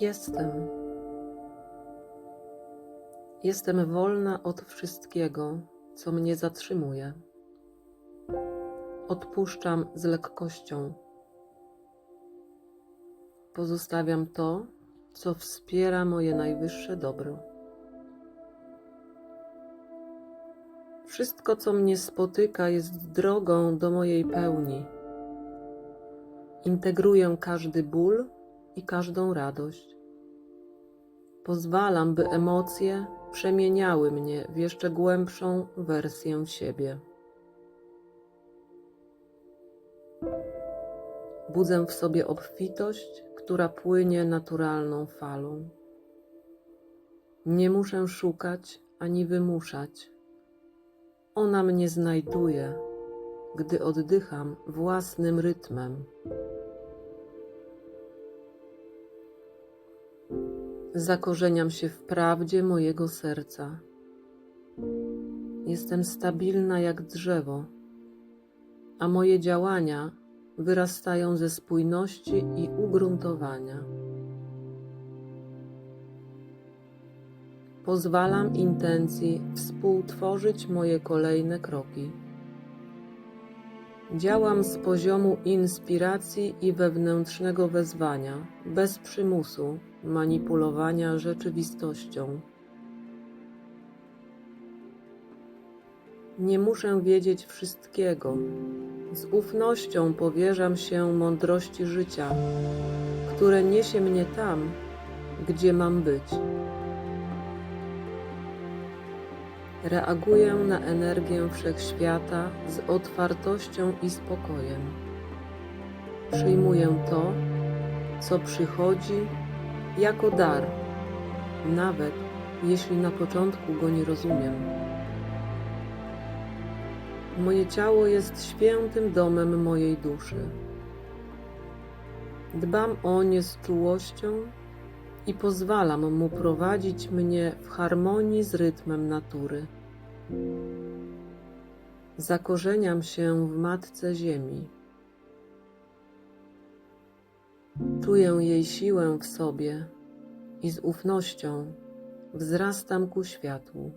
Jestem. Jestem wolna od wszystkiego, co mnie zatrzymuje. Odpuszczam z lekkością. Pozostawiam to, co wspiera moje najwyższe dobro. Wszystko, co mnie spotyka, jest drogą do mojej pełni. Integruję każdy ból i każdą radość. Pozwalam, by emocje przemieniały mnie w jeszcze głębszą wersję siebie. Budzę w sobie obfitość, która płynie naturalną falą. Nie muszę szukać ani wymuszać. Ona mnie znajduje, gdy oddycham własnym rytmem. Zakorzeniam się w prawdzie mojego serca. Jestem stabilna jak drzewo, a moje działania wyrastają ze spójności i ugruntowania. Pozwalam intencji współtworzyć moje kolejne kroki. Działam z poziomu inspiracji i wewnętrznego wezwania, bez przymusu, manipulowania rzeczywistością. Nie muszę wiedzieć wszystkiego. Z ufnością powierzam się mądrości życia, które niesie mnie tam, gdzie mam być. Reaguję na energię wszechświata z otwartością i spokojem. Przyjmuję to, co przychodzi jako dar, nawet jeśli na początku go nie rozumiem. Moje ciało jest świętym domem mojej duszy. Dbam o nie z czułością i pozwalam mu prowadzić mnie w harmonii z rytmem natury. Zakorzeniam się w matce Ziemi. Czuję jej siłę w sobie i z ufnością wzrastam ku światłu.